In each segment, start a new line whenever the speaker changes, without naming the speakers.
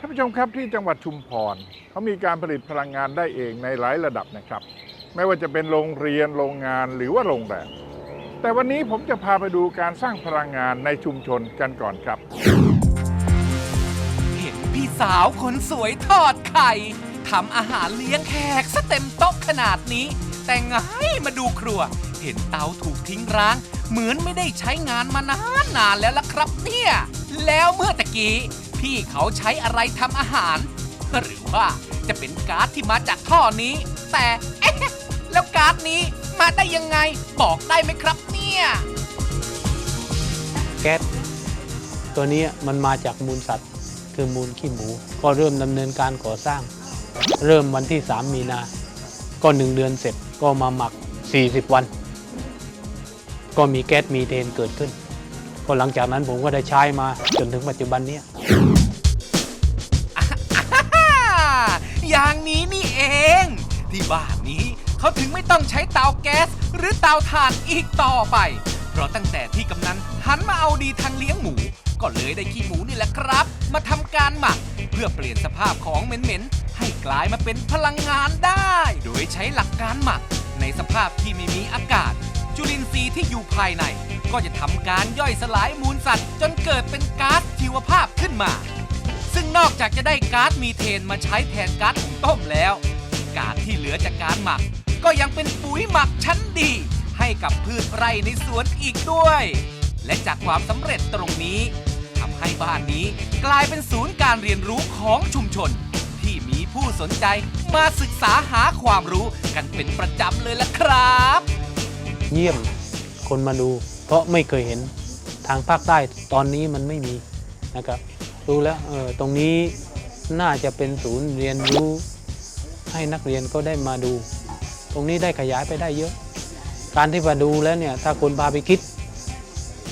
ท่านผู้ชมครับที่จังหวัดชุมพรเขามีการผลิตพลังงานได้เองในหลายระดับนะครับ ไม่ว่าจะเป็นโรงเรียนโรงงานหรือว่าโรงแรมแต่วันนี้ผมจะพาไปดูการสร้างพลังงานในชุมชนกันก่อนครับ
เห็นพี่สาวคนสวยทอดไข่ทำอาหารเลี้ยงแขกซะเต็มโต๊ะขนาดนี้ แต่ไงมาดูครัว เห็นเตาถูกทิ้งร้าง เหมือนไม่ได้ใช้งานมานานนานแล้วล่ะครับเนี่ย แล้วเมื่อตะกี้ พี่เขาใช้อะไรทำอาหาร หรือว่าจะเป็นก๊าซที่มาจากท่อนี้ แต่เอ๊ะแล้วก๊าซนี้มาได้ยังไงบอกได้ไหมครับเนี่ย
แก๊สตัวนี้มันมาจากมูลสัตว์ คือมูลขี้หมู ก็เริ่มดำเนินการก่อสร้าง เริ่มวันที่ 3 มีนา ก็หนึ่งเดือนเสร็จก็มาหมัก 40 วัน ก็มีแก๊สมีเทนเกิดขึ้น ก็หลังจากนั้นผมก็ได้ใช้มาจนถึงปัจจุบันนี้
บ้านนี้ เขาถึงไม่ต้องใช้เตาแก๊ส หรือเตาถ่านอีกต่อไป เพราะตั้งแต่ที่กำนันหันมาเอาดีทางเลี้ยงหมู ก็เลยได้ขี้หมูนี่แหละครับ มาทำการหมัก เพื่อเปลี่ยนสภาพของเหม็นๆ ให้กลายมาเป็นพลังงานได้ โดยใช้หลักการหมัก ในสภาพที่ไม่มีอากาศ จุลินทรีย์ที่อยู่ภายใน ก็จะทำการย่อยสลายมูลสัตว์ จนเกิดเป็นก๊าซชีวภาพขึ้นมา ซึ่งนอกจากจะได้ก๊าซมีเทนมาใช้แทนก๊าซหุงต้มแล้ว กาซที่เหลือจากการหมัก ก็ยังเป็นปุ๋ยหมักชั้นดี ให้กับพืชไร่ในสวนอีกด้วย และจากความสำเร็จตรงนี้ทำให้บ้านนี้กลายเป็นศูนย์การเรียนรู้ของชุมชน ที่มีผู้สนใจมาศึกษาหาความรู้กันเป็นประจำเลยล่ะครับ
เยี่ยมคนมาดู เพราะไม่เคยเห็นทางภาคใต้ตอนนี้มันไม่มีนะครับดูแล้วเออตรงนี้น่าจะเป็นศูนย์เรียนรู้ ให้นักเรียนก็ได้มาดู ตรงนี้ได้ขยายไปได้เยอะ การที่มาดูแล้วเนี่ยถ้าคนพาไปคิด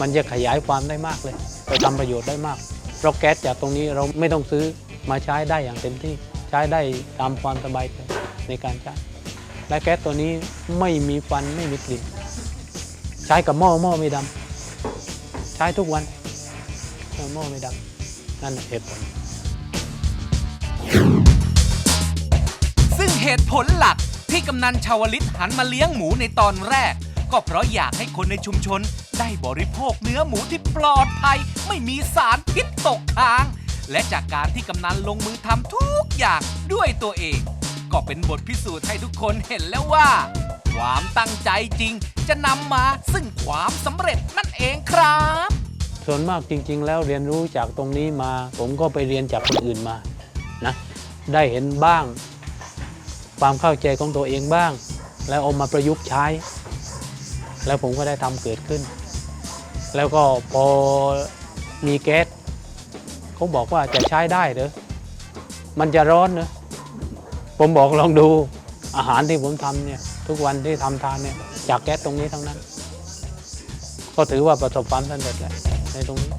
มันจะขยายความได้มากเลย ไปทำประโยชน์ได้มากเพราะแก๊สจากตรงนี้เราไม่ต้องซื้อมาใช้ได้อย่างเต็มที่ใช้ได้ตามความสบายใจในการใช้และแก๊สตัวนี้ไม่มีฟันไม่มีกลิ่นใช้กับหม้อหม้อไม่ดำใช้ทุกวันหม้อไม่ดำนั่นเหตุผล
ซึ่งเหตุผลหลักที่กำนันชาวลิตหันมาเลี้ยงหมูในตอนแรก ก็เพราะอยากให้คนในชุมชน ได้บริโภคเนื้อหมูที่ปลอดภัย ไม่มีสารพิษตกค้าง และจากการที่กำนันลงมือทำทุกอย่างด้วยตัวเอง ก็เป็นบทพิสูจน์ให้ทุกคนเห็นแล้วว่า ความตั้งใจจริงจะนำมาซึ่งความสำเร็จนั่นเองครับ
ส่วนมากจริง ๆ แล้วเรียนรู้จากตรงนี้มา ผมก็ไปเรียนจากคนอื่นมานะได้เห็นบ้าง ความเข้าใจของตัวเองบ้าง แล้วเอามาประยุกต์ใช้ แล้วผมก็ได้ทำเกิดขึ้น แล้วก็พอมีแก๊สเขาบอกว่าจะใช้ได้เหรอมันจะร้อนเนอะผมบอกลองดูอาหารที่ผมทำเนี่ยทุกวันที่ทำทานเนี่ยจากแก๊สตรงนี้ทั้งนั้น ก็ถือว่าประสบความสำเร็จแหละในตรงนี้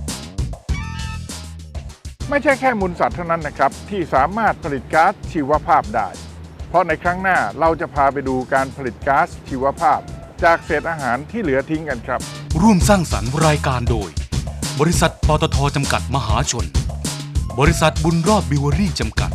ไม่ใช่แค่มูลสัตว์เท่านั้นนะครับ ที่สามารถผลิตก๊าซชีวภาพได้ เพราะในครั้งหน้าเราจะพาไปดูการผลิตก๊าซชีวภาพ จากเศษอาหารที่เหลือทิ้งกันครับ
ร่วมสร้างสรรค์รายการโดย บริษัทปตทจำกัดมหาชน บริษัทบุญรอดบิวเวอรี่จำกัด